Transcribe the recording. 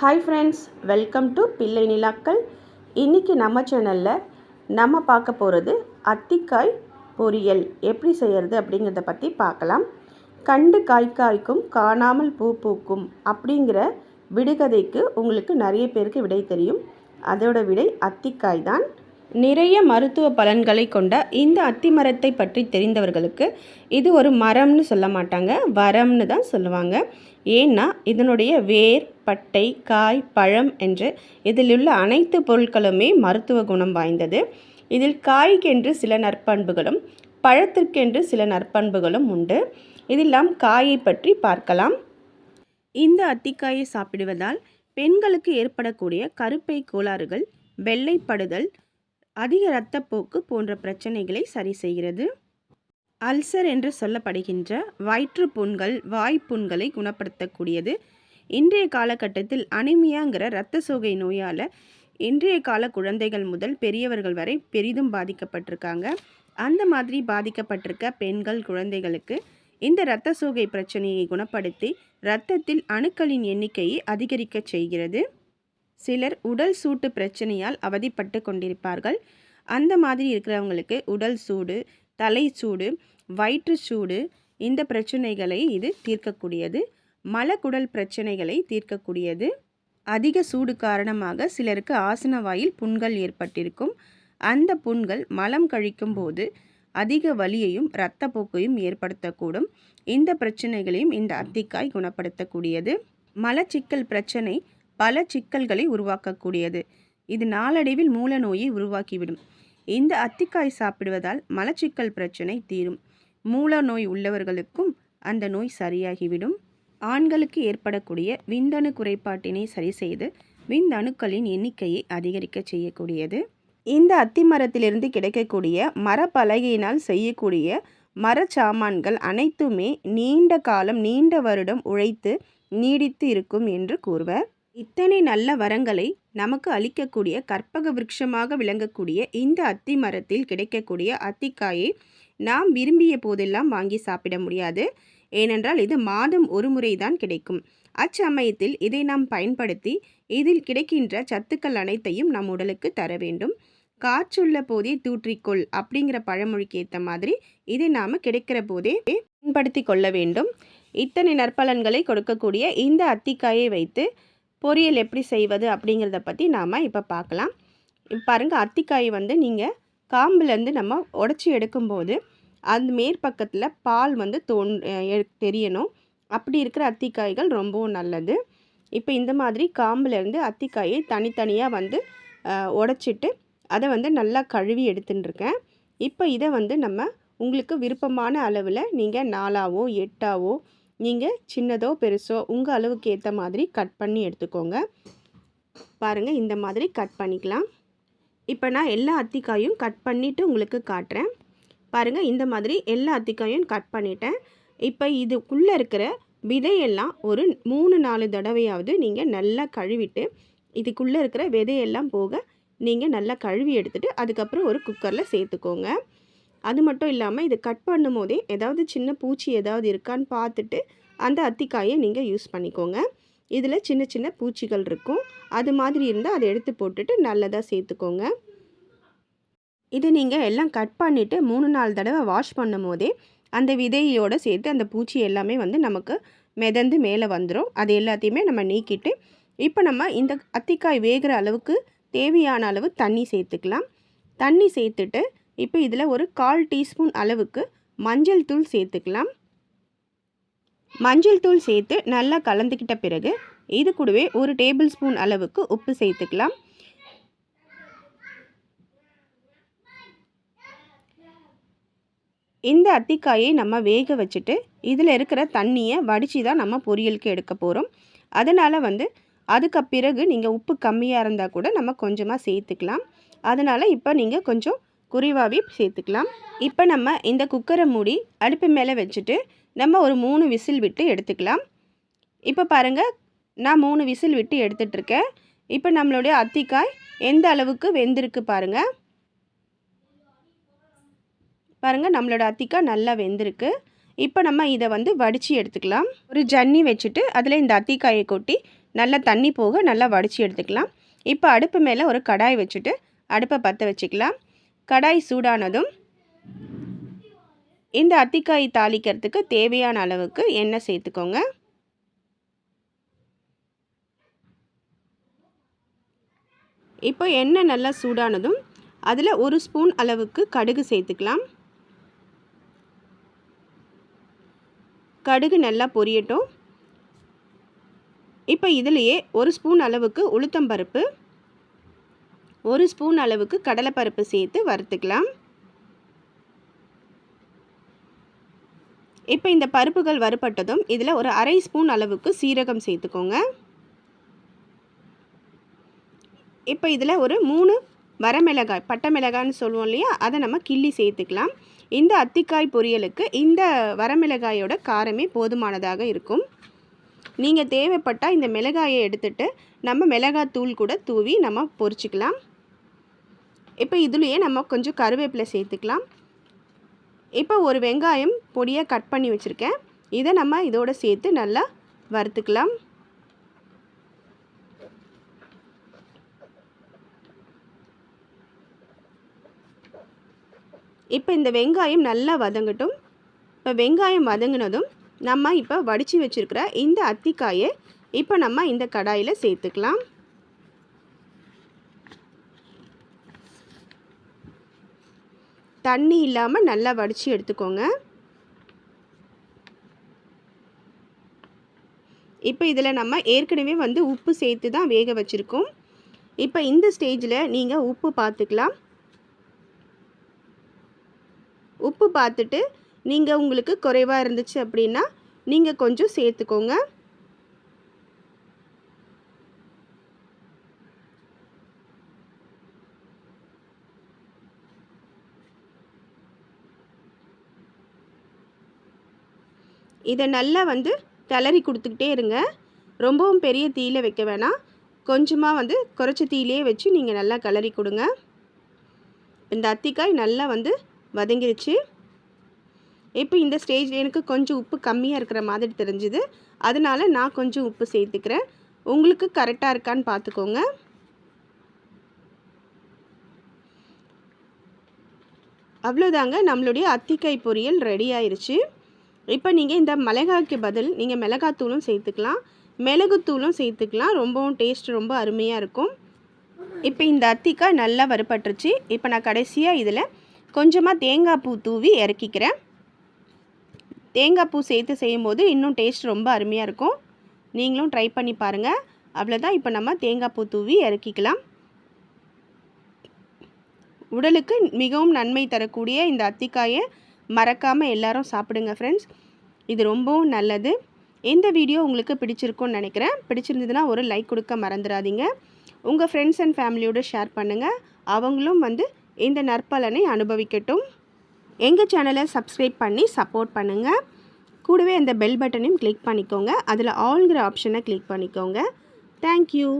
Hi friends welcome to பிள்ளை நிலாக்கள் இன்றைக்கி நம்ம சேனலில் நம்ம பார்க்க போகிறது அத்திக்காய் பொரியல். எப்படி செய்கிறது அப்படிங்கிறத பற்றி பார்க்கலாம். கண்டு காய் காய்க்கும் காணாமல் பூ பூக்கும் அப்படிங்கிற விடுகதைக்கு உங்களுக்கு நிறைய பேருக்கு விடை தெரியும். அதோட விடை அத்திக்காய் தான். நிறைய மருத்துவ பலன்களை கொண்ட இந்த அத்தி மரத்தை பற்றி தெரிந்தவர்களுக்கு இது ஒரு மரம்னு சொல்ல மாட்டாங்க. வரம்னு தான் சொல்லுவாங்க. ஏன்னா இதனுடைய வேர் பட்டை காய் பழம் என்று இதில் உள்ள அனைத்து பொருட்களுமே மருத்துவ குணம் வாய்ந்தது. இதில் காய்க்கென்று சில நற்பண்புகளும் பழத்திற்கென்று சில நற்பண்புகளும் உண்டு. இதெல்லாம் காயை பற்றி பார்க்கலாம். இந்த அத்திக்காயை சாப்பிடுவதால் பெண்களுக்கு ஏற்படக்கூடிய கருப்பை கோளாறுகள் வெள்ளைப்படுதல் அதிக இரத்தப்போக்கு போன்ற பிரச்சனைகளை சரி செய்கிறது. அல்சர் என்று சொல்லப்படுகின்ற வயிற்று புண்கள் வாய்ப்புண்களை குணப்படுத்தக்கூடியது. இன்றைய காலகட்டத்தில் அனிமியாங்கிற இரத்த சோகை நோயால் இன்றைய கால குழந்தைகள் முதல் பெரியவர்கள் வரை பெரிதும் பாதிக்கப்பட்டிருக்காங்க. அந்த மாதிரி பாதிக்கப்பட்டிருக்க பெண்கள் குழந்தைகளுக்கு இந்த இரத்த சோகை பிரச்சனையை குணப்படுத்தி இரத்தத்தில் அணுக்களின் எண்ணிக்கையை அதிகரிக்கச் செய்கிறது. சிலர் உடல் சூட்டு பிரச்சனையால் அவதிப்பட்டு கொண்டிருப்பார்கள். அந்த மாதிரி இருக்கிறவங்களுக்கு உடல் சூடு தலை சூடு வயிற்று சூடு இந்த பிரச்சனைகளை இது தீர்க்கக்கூடியது. மலக்குடல் பிரச்சனைகளை தீர்க்கக்கூடியது. அதிக சூடு காரணமாக சிலருக்கு ஆசன வாயில் புண்கள் ஏற்பட்டிருக்கும். அந்த புண்கள் மலம் கழிக்கும் போது அதிக வலியையும் இரத்தப்போக்கையும் ஏற்படுத்தக்கூடும். இந்த பிரச்சனைகளையும் இந்த அத்திக்காய் குணப்படுத்தக்கூடியது. மலச்சிக்கல் பிரச்சனை பல சிக்கல்களை உருவாக்கக்கூடியது. இது நாளடைவில் மூல நோயை உருவாக்கிவிடும். இந்த அத்திக்காய் சாப்பிடுவதால் மலச்சிக்கல் பிரச்சனை தீரும். மூல நோய் உள்ளவர்களுக்கும் அந்த நோய் சரியாகிவிடும். ஆண்களுக்கு ஏற்படக்கூடிய விந்தணு குறைபாட்டினை சரி செய்து விந்தணுக்களின் எண்ணிக்கையை அதிகரிக்க செய்யக்கூடியது. இந்த அத்தி மரத்திலிருந்து கிடைக்கக்கூடிய மரப்பலகையினால் செய்யக்கூடிய மரச்சாமான்கள் அனைத்துமே நீண்ட காலம் நீண்ட வருடம் உழைத்து நீடித்து இருக்கும் என்று கூறுவர். இத்தனை நல்ல வரங்களை நமக்கு அளிக்கக்கூடிய கற்பக விருட்சமாக விளங்கக்கூடிய இந்த அத்தி மரத்தில் கிடைக்கக்கூடிய அத்திக்காயை நாம் விரும்பிய போதெல்லாம் வாங்கி சாப்பிட முடியாது. ஏனென்றால் இது மாதம் ஒரு முறை தான் கிடைக்கும். அச்சமயத்தில் இதை நாம் பயன்படுத்தி இதில் கிடைக்கின்ற சத்துக்கள் அனைத்தையும் நம் உடலுக்கு தர வேண்டும். காற்றுள்ள போதே தூற்றிக்கொள் அப்படிங்கிற பழமொழிக்கு ஏற்ற மாதிரி இதை நாம் கிடைக்கிற போதே பயன்படுத்தி கொள்ள வேண்டும். இத்தனை நற்பலன்களை கொடுக்கக்கூடிய இந்த அத்திக்காயை வைத்து பொரியல் எப்படி செய்வது அப்படிங்கிறத பற்றி நாம் இப்போ பார்க்கலாம் பாருங்கள் அத்திக்காய் வந்து நீங்கள் காம்புலேருந்து நம்ம உடச்சி எடுக்கும்போது அந்த மேற்பக்கத்தில் பால் வந்து தோன் தெரியணும். அப்படி இருக்கிற அத்திக்காய்கள் ரொம்பவும் நல்லது. இப்போ இந்த மாதிரி காம்புலேருந்து அத்திக்காயை தனித்தனியாக வந்து உடச்சிட்டு அதை வந்து நல்லா கழுவி எடுத்துட்டுருக்கேன் இப்போ இதை வந்து நம்ம உங்களுக்கு விருப்பமான அளவில் நீங்கள் நாலாவோ எட்டாவோ நீங்கள் சின்னதோ பெருசோ உங்கள் அளவுக்கு ஏற்ற மாதிரி கட் பண்ணி எடுத்துக்கோங்க. பாருங்கள் இந்த மாதிரி கட் பண்ணிக்கலாம். இப்போ நான் எல்லா அத்திக்காயும் கட் பண்ணிவிட்டு உங்களுக்கு காட்டுறேன். பாருங்கள் இந்த மாதிரி எல்லா அத்திக்காயும் கட் பண்ணிட்டேன். இப்போ இதுக்குள்ளே இருக்கிற விதையெல்லாம் ஒரு மூணு நாலு தடவையாவது நீங்கள் நல்லா கழுவிட்டு இதுக்குள்ளே இருக்கிற விதையெல்லாம் போக நீங்கள் நல்லா கழுவி எடுத்துகிட்டு அதுக்கப்புறம் ஒரு குக்கரில் சேர்த்துக்கோங்க. அது மட்டும் இல்லாமல் இது கட் பண்ணும் போதே ஏதாவது சின்ன பூச்சி ஏதாவது இருக்கான்னு பார்த்துட்டு அந்த அத்திக்காயை நீங்கள் யூஸ் பண்ணிக்கோங்க. இதில் சின்ன சின்ன பூச்சிகள் இருக்கும். அது மாதிரி இருந்தால் அதை எடுத்து போட்டுட்டு நல்லதாக சேர்த்துக்கோங்க. இது நீங்கள் எல்லாம் கட் பண்ணிவிட்டு மூணு நாலு தடவை வாஷ் பண்ணும் போதே அந்த விதையோடு சேர்த்து அந்த பூச்சி எல்லாமே வந்து நமக்கு மிதந்து மேலே வந்துடும் அது எல்லாத்தையுமே நம்ம நீக்கிட்டு இப்போ நம்ம இந்த அத்திக்காய் வேகிற அளவுக்கு தேவையான அளவு தண்ணி சேர்த்துக்கலாம். தண்ணி சேர்த்துட்டு இப்போ இதில் ஒரு கால் டீஸ்பூன் அளவுக்கு மஞ்சள் தூள் சேர்த்துக்கலாம். மஞ்சள் தூள் சேர்த்து நல்லா கலந்துக்கிட்ட பிறகு இது கூடவே ஒரு டேபிள் ஸ்பூன் அளவுக்கு உப்பு சேர்த்துக்கலாம். இந்த அத்திக்காயை நம்ம வேக வச்சுட்டு இதில் இருக்கிற தண்ணியை வடித்து தான் நம்ம பொரியலுக்கு எடுக்க போகிறோம் அதனால் வந்து அதுக்கு பிறகு நீங்கள் உப்பு கம்மியாக இருந்தால் கூட நம்ம கொஞ்சமாக சேர்த்துக்கலாம். அதனால் இப்போ நீங்கள் கொஞ்சம் குறைவாகவே சேர்த்துக்கலாம். இப்போ நம்ம இந்த குக்கரை மூடி அடுப்பு மேலே வச்சுட்டு நம்ம ஒரு மூணு விசில் விட்டு எடுத்துக்கலாம். இப்போ பாருங்கள் நான் மூணு விசில் விட்டு எடுத்துட்ருக்கேன் இப்போ நம்மளுடைய அத்திக்காய் எந்த அளவுக்கு வெந்திருக்கு பாருங்கள் பாருங்கள் நம்மளோட அத்திக்காய் நல்லா வெந்திருக்கு. இப்போ நம்ம இதை வந்து வடித்து எடுத்துக்கலாம். ஒரு ஜன்னி வச்சுட்டு அதில் இந்த அத்திக்காயை கொட்டி நல்லா தண்ணி போக நல்லா வடித்து எடுத்துக்கலாம். இப்போ அடுப்பு மேலே ஒரு கடாய் வச்சுட்டு அடுப்பை பற்ற வச்சுக்கலாம். கடாய் சூடானதும் இந்த அத்திக்காய் தாளிக்கிறதுக்கு தேவையான அளவுக்கு எண்ணெய் சேர்த்துக்கோங்க. இப்போ எண்ணெய் நல்லா சூடானதும் அதில் ஒரு ஸ்பூன் அளவுக்கு கடுகு சேர்த்துக்கலாம். கடுகு நல்லா பொரியட்டும். இப்போ இதிலையே ஒரு ஸ்பூன் அளவுக்கு உளுத்தம்பருப்பு ஒரு ஸ்பூன் அளவுக்கு கடலைப்பருப்பு சேர்த்து வறுத்துக்கலாம். இப்போ இந்த பருப்புகள் வறுப்பட்டதும் இதில் ஒரு அரை ஸ்பூன் அளவுக்கு சீரகம் சேர்த்துக்கோங்க. இப்போ இதில் ஒரு மூணு வரமிளகாய் பட்டை மிளகாய்னு சொல்லுவோம் இல்லையா? அதை நம்ம கிள்ளி சேர்த்துக்கலாம். இந்த அத்திக்காய் பொரியலுக்கு இந்த வரமிளகாயோட காரமே போதுமானதாக இருக்கும். நீங்கள் தேவைப்பட்டால் இந்த மிளகாயை எடுத்துட்டு நம்ம மிளகாய் தூள் கூட தூவி நம்ம பொரிச்சிக்கலாம். இப்போ இதுலேயே நம்ம கொஞ்சம் கருவேப்பிலை சேர்த்துக்கலாம். இப்போ ஒரு வெங்காயம் பொடியாக கட் பண்ணி வச்சுருக்கேன். இதை நம்ம இதோட சேர்த்து நல்லா வறுத்துக்கலாம். இப்போ இந்த வெங்காயம் நல்லா வதங்கட்டும். இப்போ வெங்காயம் வதங்கினதும் நம்ம இப்போ வடித்து வச்சுருக்கிற இந்த அத்திக்காயை இப்போ நம்ம இந்த கடாயில் சேர்த்துக்கலாம். தண்ணி இல்லாமல் நல்லா வடித்து எடுத்துக்கோங்க. இப்போ இதில் நம்ம ஏற்கனவே வந்து உப்பு சேர்த்து தான் வேக வச்சுருக்கோம். இப்போ இந்த ஸ்டேஜில் நீங்கள் உப்பு பார்த்துக்கலாம் உப்பு பார்த்துட்டு நீங்கள் உங்களுக்கு குறைவாக இருந்துச்சு அப்படின்னா நீங்கள் கொஞ்சம் சேர்த்துக்கோங்க. இதை நல்லா வந்து கிளறி கொடுத்துக்கிட்டே இருங்க. ரொம்பவும் பெரிய தீயில் வைக்க வேணாம். கொஞ்சமாக வந்து குறைச்ச தீயிலே வச்சு நீங்கள் நல்லா கிளறி கொடுங்க. இந்த அத்திக்காய் நல்லா வந்து வதங்கிருச்சு. இப்போ இந்த ஸ்டேஜ் எனக்கு கொஞ்சம் உப்பு கம்மியாக இருக்கிற மாதிரி தெரிஞ்சுது. அதனால நான் கொஞ்சம் உப்பு சேர்த்துக்கிறேன். உங்களுக்கு கரெக்டாக இருக்கான்னு பார்த்துக்கோங்க. அவ்வளோதாங்க நம்மளுடைய அத்திக்காய் பொரியல் ரெடி ஆயிடுச்சு இப்போ நீங்கள் இந்த மிளகாய்க்கு பதில் நீங்கள் மிளகாத்தூளும் சேர்த்துக்கலாம். மிளகுத்தூளும் சேர்த்துக்கலாம். ரொம்பவும் டேஸ்ட் ரொம்ப அருமையாக இருக்கும். இப்போ இந்த அத்திக்காய் நல்லா வறுப்பட்டுருச்சு இப்போ நான் கடைசியாக இதில் கொஞ்சமாக தேங்காய் பூ தூவி இறக்கிக்கிறேன். தேங்காய் பூ சேர்த்து செய்யும்போது இன்னும் டேஸ்ட் ரொம்ப அருமையாக இருக்கும். நீங்களும் ட்ரை பண்ணி பாருங்கள் அவ்வளோதான் இப்போ நம்ம தேங்காய் பூ தூவி இறக்கிக்கலாம். உடலுக்கு மிகவும் நன்மை தரக்கூடிய இந்த அத்திக்காயை மறக்காமல் எல்லாரும் சாப்பிடுங்க ஃப்ரெண்ட்ஸ் இது ரொம்பவும் நல்லது. இந்த வீடியோ உங்களுக்கு பிடிச்சிருக்கும்னு நினைக்கிறேன். பிடிச்சிருந்ததுன்னா ஒரு லைக் கொடுக்க மறந்துடாதீங்க. உங்கள் ஃப்ரெண்ட்ஸ் அண்ட் ஃபேமிலியோடு ஷேர் பண்ணுங்கள் அவங்களும் வந்து இந்த நற்பலனை அனுபவிக்கட்டும். எங்கள் சேனலை சப்ஸ்கிரைப் பண்ணி சப்போர்ட் பண்ணுங்கள் கூடவே அந்த பெல் பட்டனையும் கிளிக் பண்ணிக்கோங்க. அதில் ஆல்ங்கிற ஆப்ஷனை கிளிக் பண்ணிக்கோங்க. தேங்க்யூ